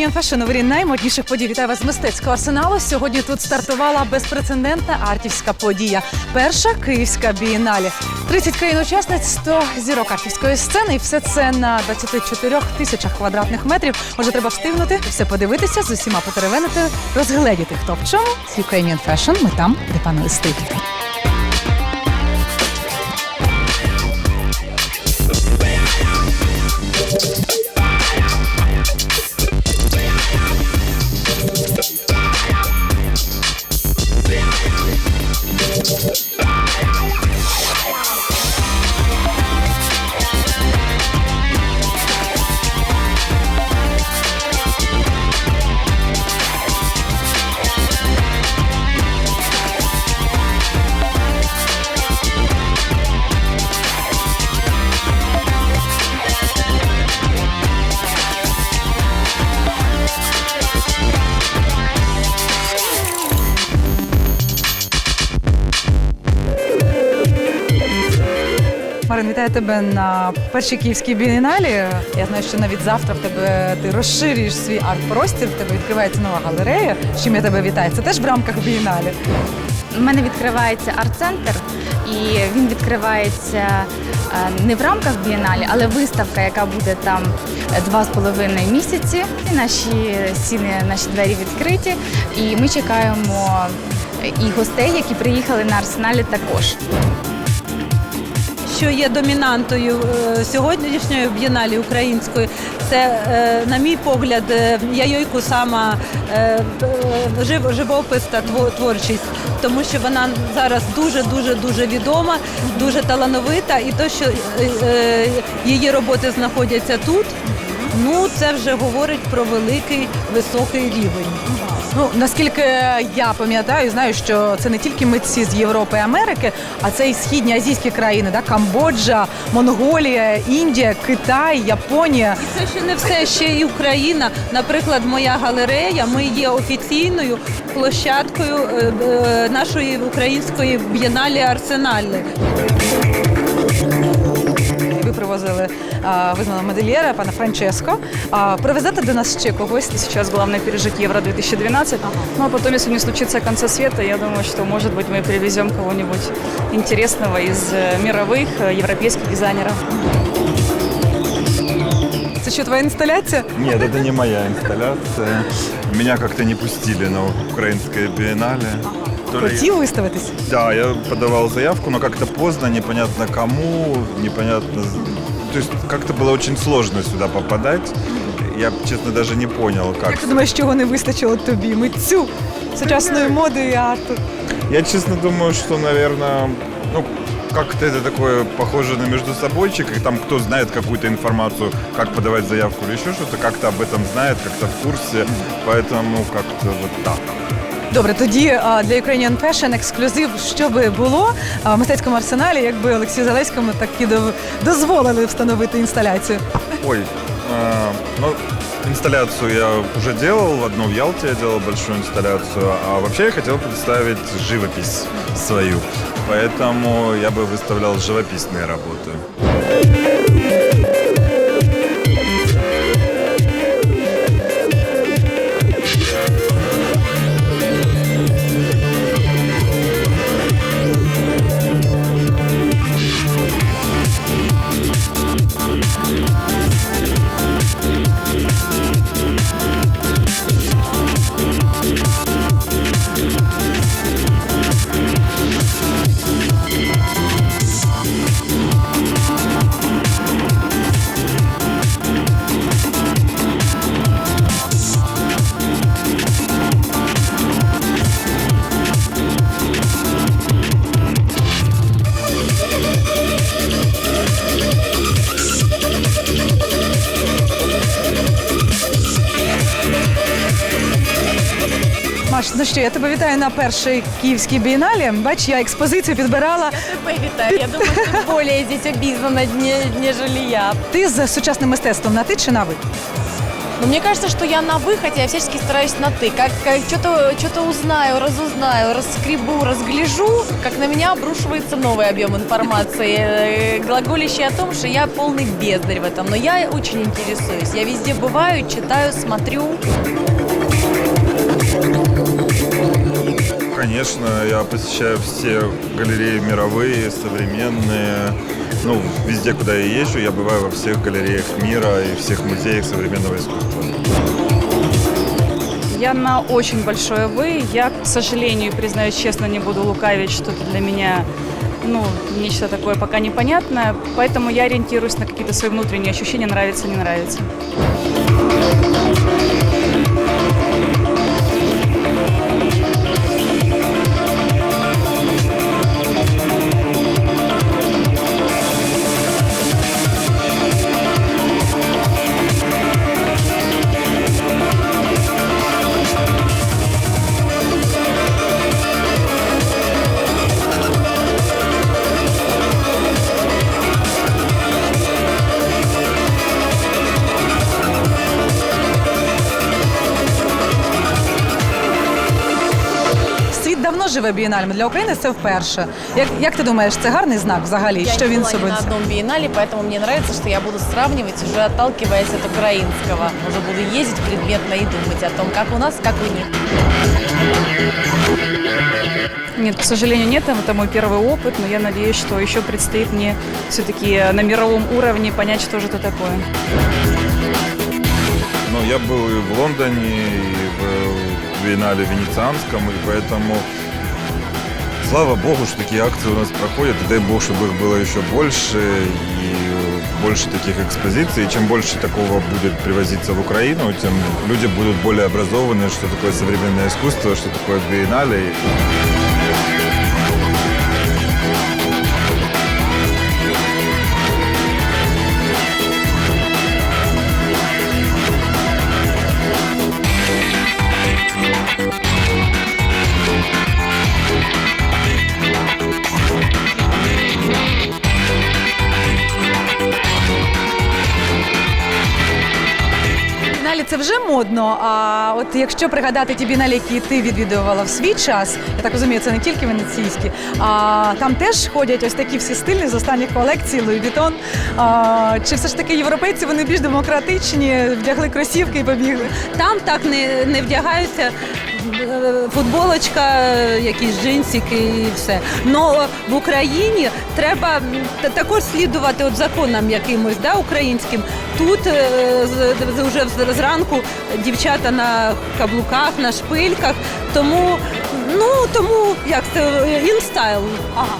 Ukrainian Fashion у нові наймодніших подій. Вітаю вас з мистецького арсеналу. Сьогодні тут стартувала безпрецедентна артівська подія. Перша київська бієналі. 30 країн-учасниць, 100 зірок артівської сцени. І все це на 24 тисячах квадратних метрів. Може, треба встигнути все подивитися, з усіма потеревенити, розгледіти, хто в чому. З Ukrainian Fashion ми там, де панує стиль. Тебе на першій київській бієналі. Я знаю, що навіть завтра в тебе ти розширюєш свій арт-простір, в тебе відкривається нова галерея. З чим я тебе вітаю. Це теж в рамках бієналі. У мене відкривається арт-центр, і він відкривається е, не в рамках бієналі, але виставка, яка буде там е, два з половиною місяці. І наші стіни, наші двері відкриті. І ми чекаємо е, і гостей, які приїхали на арсеналі також. Що є домінантою е, сьогоднішньої б'єналі української, це, е, на мій погляд, е, Яйойку сама е, е, живопис та творчість, тому що вона зараз дуже дуже дуже відома, дуже талановита, і то, що її роботи знаходяться тут. Ну, це вже говорить про великий високий рівень. Ну наскільки я пам'ятаю, знаю, що це не тільки митці з Європи і Америки, а це і східні азійські країни, да? Камбоджа, Монголія, Індія, Китай, Японія. Це ще не все, ще і Україна. Наприклад, моя галерея. Ми є офіційною площадкою е, е, нашої української б'єналі Арсенальної. Ви привозили а, визнаного модельєра, пана Франческо. А, привезете до нас ще когось? Сейчас главное пережить Евро-2012. Ну а потом, если не случится конца света, я думаю, что, может быть, мы привезем кого-нибудь интересного из э, мировых, э, европейских дизайнеров. Це що твоя інсталяція? Нет, это не моя инсталляция. Меня как-то не пустили на украинское биеннале. То ли- Хотів виставитись? Да, я подавал заявку, но как-то поздно, непонятно кому, непонятно... То есть как-то было очень сложно сюда попадать. Я, честно, даже не понял, как. Як ти думаєш, чого не вистачило тобі? Митцю сучасної моди і арту. Я, честно, думаю, что, наверное, ну, как-то это такое похоже на между собойчик, и там кто знает какую-то информацию, как подавать заявку или еще что-то, как-то об этом знает, как-то в курсе, поэтому как-то вот так. Добре, тоді а, для Ukrainian Fashion ексклюзив, що би було а, в мистецькому арсеналі, якби Олексію Залеському таки дов- дозволили встановити інсталяцію. Ой, э, ну, инсталляцию я уже делал, одну в Ялте я делал большую инсталляцию, а вообще я хотел представить живопись свою, поэтому я бы выставлял живописные работы. що, я тебе вітаю на першій київській бієналі. Бач, я експозицію підбирала. Вітаю, я думаю, що більше здесь обізнана, ніж я. Ти з сучасним мистецтвом на ти чи на ви? Но мне кажется, что я на выходе, я всячески стараюсь на «ты». Как, как что-то, что-то узнаю, разузнаю, раскребу, разгляжу, как на меня обрушивается новый объем информации, э, глаголящий о том, что я полный бездарь в этом. Но я очень интересуюсь. Я везде бываю, читаю, смотрю. Конечно, я посещаю все галереи мировые, современные. Ну, везде, куда я езжу, я бываю во всех галереях мира и всех музеях современного искусства. Я на очень большое «вы». Я, к сожалению, признаюсь честно, не буду лукавить, что это для меня ну, нечто такое пока непонятное, поэтому я ориентируюсь на какие-то свои внутренние ощущения, нравится, не нравится. живе бієналем. Для України це вперше. Як, як ти думаєш, це гарний знак взагалі? Я що не він была ни собою? на одном биеннале, поэтому мне нравится, что я буду сравнивать, уже отталкиваясь от украинского. Уже буду ездить предметно и думать о том, как у нас, как у них. Нет, к сожалению, нет, это мой первый опыт, но я надеюсь, что еще предстоит мне все-таки на мировом уровне понять, что же это такое. Но я был и в Лондоне, и в Биеннале Венецианском, и поэтому слава богу, что такие акции у нас проходят, и дай бог, чтобы их было еще больше, и больше таких экспозиций. И чем больше такого будет привозиться в Украину, тем люди будут более образованы, что такое современное искусство, что такое биеннале. Бієналі це вже модно. А от якщо пригадати ті біналі, які ти відвідувала в свій час, я так розумію, це не тільки венеційські, а там теж ходять ось такі всі стильні з останніх колекцій Луї Вітон. Чи все ж таки європейці вони більш демократичні, вдягли кросівки і побігли? Там так не, не вдягаються. Е, Футболочка, е, якісь джинсики і все. Но в Україні треба також слідувати от законам якимось да, українським. Тут е, вже зранку дівчата на каблуках, на шпильках. Тому, ну тому як це інстайл. Ага.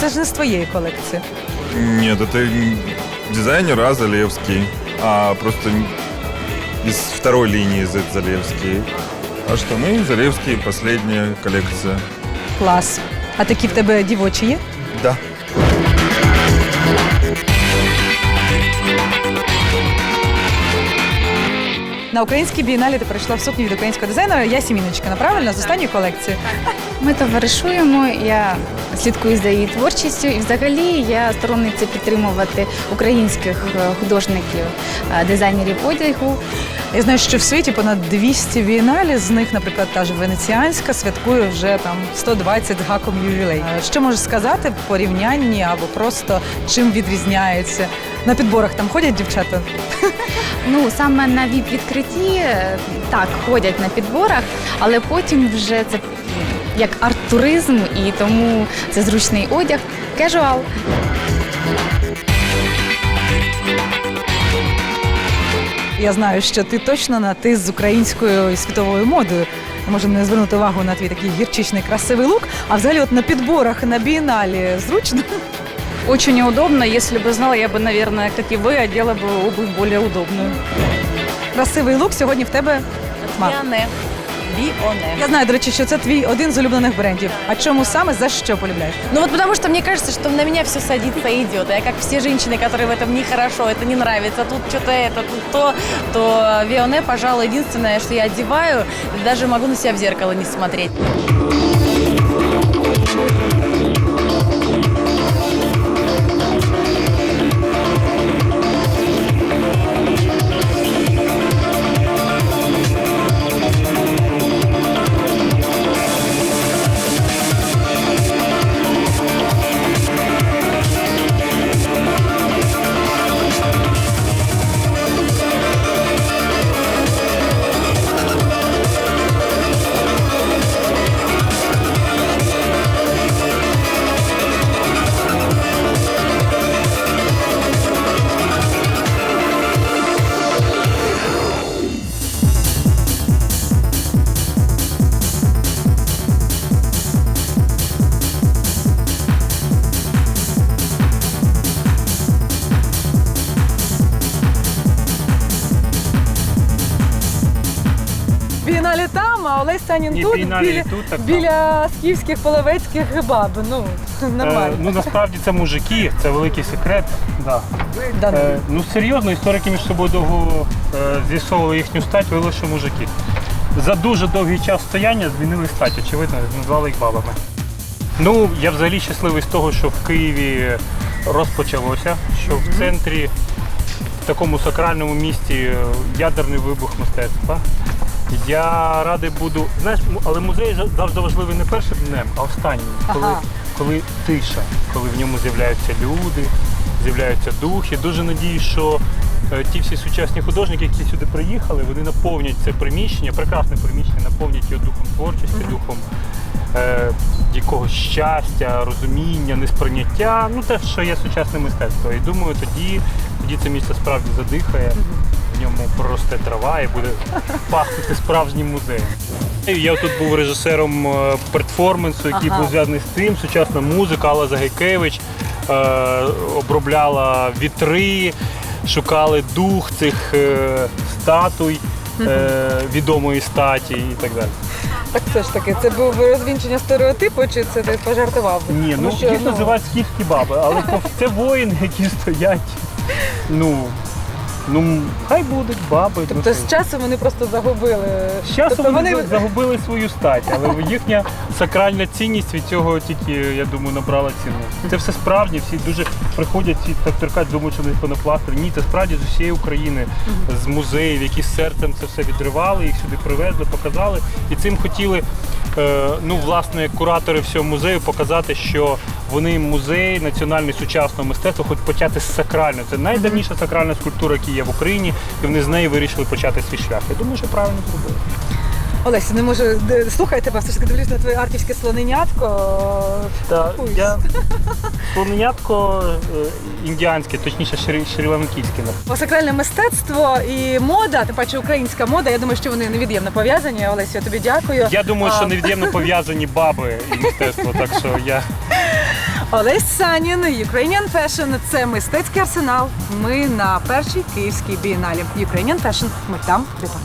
Це ж не з твоєї колекції. Нет, это дизайнер А. А просто из второй линии Z Залевский. А штаны Залевский, последняя коллекция. Клас. А такі в тебе дівочі є? Да. На українській бієналі ти прийшла в сукні від українського дизайнера Ясі Міночкина, правильно? З останньої колекції. Ми товаришуємо, я слідкую за її творчістю, і взагалі я сторонниця підтримувати українських е, художників, е, дизайнерів одягу. Я знаю, що в світі понад 200 бієналі, з них, наприклад, та ж венеціанська святкує вже там 120 гаком ювілей. Е, Що можеш сказати в порівнянні або просто чим відрізняється? На підборах там ходять дівчата? Ну саме на відкритті е, так ходять на підборах, але потім вже це як арт-туризм, і тому це зручний одяг, кежуал. Я знаю, що ти точно на ти з українською і світовою модою. Ми Можемо не звернути увагу на твій такий гірчичний красивий лук, а взагалі от на підборах на бієналі зручно. Очень неудобно. Если бы знала, я бы, наверное, как и вы, одела бы обувь более удобную. Красивий лук сьогодні в тебе. Ма. Бионе. Бионе. Я знаю, до речі, що це твій один з улюблених брендів. А чому саме за що полюбляєш? Ну вот потому что мне кажется, что на меня все садится и идет. А я как все женщины, которые в этом нехорошо, это не нравится, тут что-то это, тут то, то Вионе, пожалуй, единственное, что я одеваю, даже могу на себя в зеркало не смотреть. Олесь Санін тут, біля, тут, так біля скіфських половецьких баб. Ну, нормально. Е, ну насправді це мужики, це великий секрет. Да. Да, ну. Е, ну серйозно, історики між собою довго е, з'ясовували їхню стать, виявили, що мужики. За дуже довгий час стояння змінили стать, очевидно, назвали їх бабами. Ну, я взагалі щасливий з того, що в Києві розпочалося, що в центрі, в такому сакральному місті е, ядерний вибух мистецтва. Я радий буду. Знаєш, але музей завжди важливий не першим днем, а останнім, коли, Ага. коли тиша, коли в ньому з'являються люди, з'являються духи. Дуже надіюсь, що е, ті всі сучасні художники, які сюди приїхали, вони наповнять це приміщення, прекрасне приміщення, наповнять його духом творчості, духом е, якогось щастя, розуміння, несприйняття. Ну те, що є сучасне мистецтво. І думаю, тоді, тоді це місце справді задихає. В ньому проросте трава і буде пахнути справжнім музеєм. Я тут був режисером е, перформансу, який Ага. був зв'язаний з цим. Сучасна музика, Алла Загайкевич е, обробляла вітри, шукали дух цих е, статуй е, відомої статі і так далі. Так все ж таки, це був розвінчення стереотипу, чи це ти пожартував? Ні, ну їх називають скіфські баби, але це воїни, які стоять. Ну, ну хай будуть баби. Тобто ну, з часом вони просто загубили. З часом тобто вони загубили свою стать, але їхня сакральна цінність від цього тільки, я думаю, набрала ціну. Це все справжні, всі дуже приходять ці торкають, думають, що вони пенопластир. Ні, це справді з усієї України, з музеїв, які з серцем це все відривали, їх сюди привезли, показали. І цим хотіли, е, ну, власне, куратори всього музею показати, що вони музей національний сучасного мистецтва, хоч почати з сакрального. Це найдавніша сакральна скульптура, яка є в Україні, і вони з неї вирішили почати свій шлях. Я думаю, що правильно зробили. Олеся, не можу слухай тебе, все ж таки дивлюсь на твоє арківське слоненятко. Та Ой. я слоненятко е, індіанське, точніше шрі- шрі-ланкійське. Сакральне мистецтво і мода, тим паче українська мода. Я думаю, що вони невід'ємно пов'язані. Олесю, я тобі дякую. Я думаю, А, що невід'ємно пов'язані баби і мистецтво, так що я Олесь Санін, Ukrainian Fashion – це мистецький арсенал. Ми на першій київській бієналі. Ukrainian Fashion. Ми там, де там.